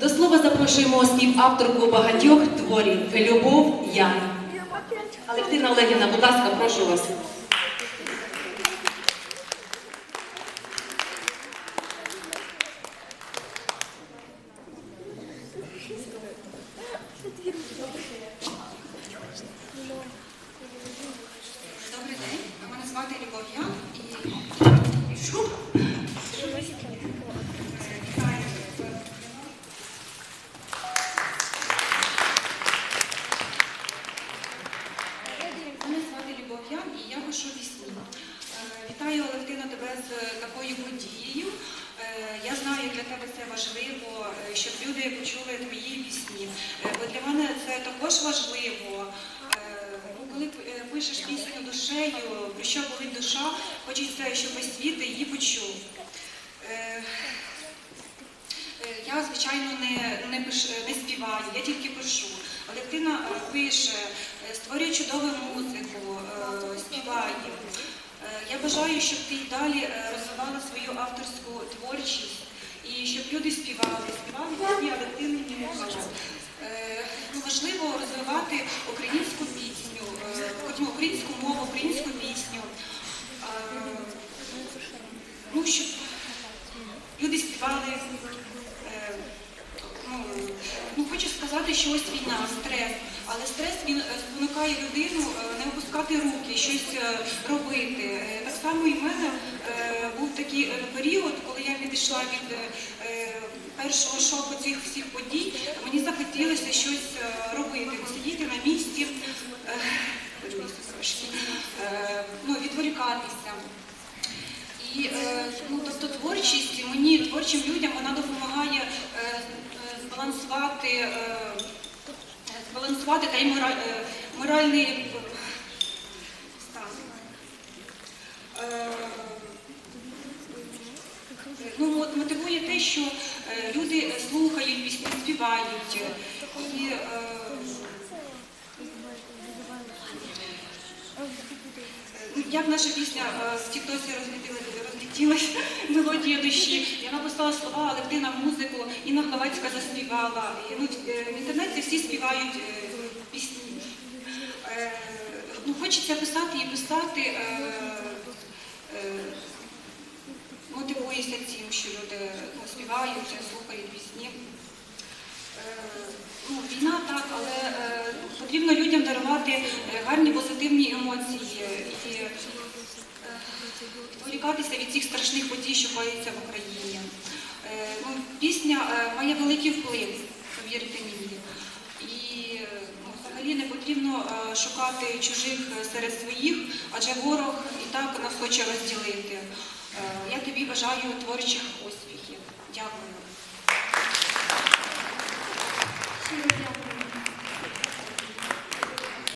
До слова запрошуємо співавторку багатьох творів Любов Яна. Алевтина Олегівна, будь ласка, прошу вас. Добрий день, мене звати Любов Ян і я пишу пісні. Е, Вітаю, Олегтина, тебе з такою подією. Е, Я знаю, для тебе це важливо, е, щоб люди почули твої пісні. Е, Бо для мене це також важливо. Е, ну, Коли е, пишеш пісню душею, про що болить душа, хочеться, щоб весь світ її почув. Е, Е, Я, звичайно, не, не, пиш, не співаю, я тільки пишу. Олектина е, пише, е, створює чудову музику, бажаю, щоб ти далі е, розвивала свою авторську творчість і щоб люди співали, співали пісні Олектини музики. Ну, важливо розвивати українську пісню, е, українську мову, українську пісню. Е, Ну, щоб люди співали. е, Ну, ну, хочу сказати, що ось війна, стрес. Але стрес е, спонукає людину е, не опускати руки, щось е, робити. Е, Так само і в мене був такий період, коли я відійшла від першого шоку цих всіх подій. Мені захотілося щось робити, сидіти на місці, ну, відволікатися. І ну, тобто творчість мені, творчим людям, вона допомагає збалансувати, збалансувати та й моральний стан. Е, ну, от мотивує те, що е, люди слухають пісні, співають. І, е, Ну, Як наша пісня в Тіктосі розлетіла- розлетілась мелодія душі. Я написала слова, Алевтина музику, Інна Главацька заспівала. І, ну, в інтернеті всі співають Ну, хочеться писати і писати. е, е, Мотивуюся цим, що люди ну, співають, слухають пісні. Е, ну, війна так, але е, потрібно людям дарувати е, гарні позитивні емоції і е, відволікатися від цих страшних подій, що коїться в Україні. Е, ну, пісня е, має великий вплив, повірте мені. І е, взагалі не потрібно е, шукати чужих серед своїх, адже ворог і так нас хоче розділити. Е, я тобі бажаю творчих успіхів. Дякую.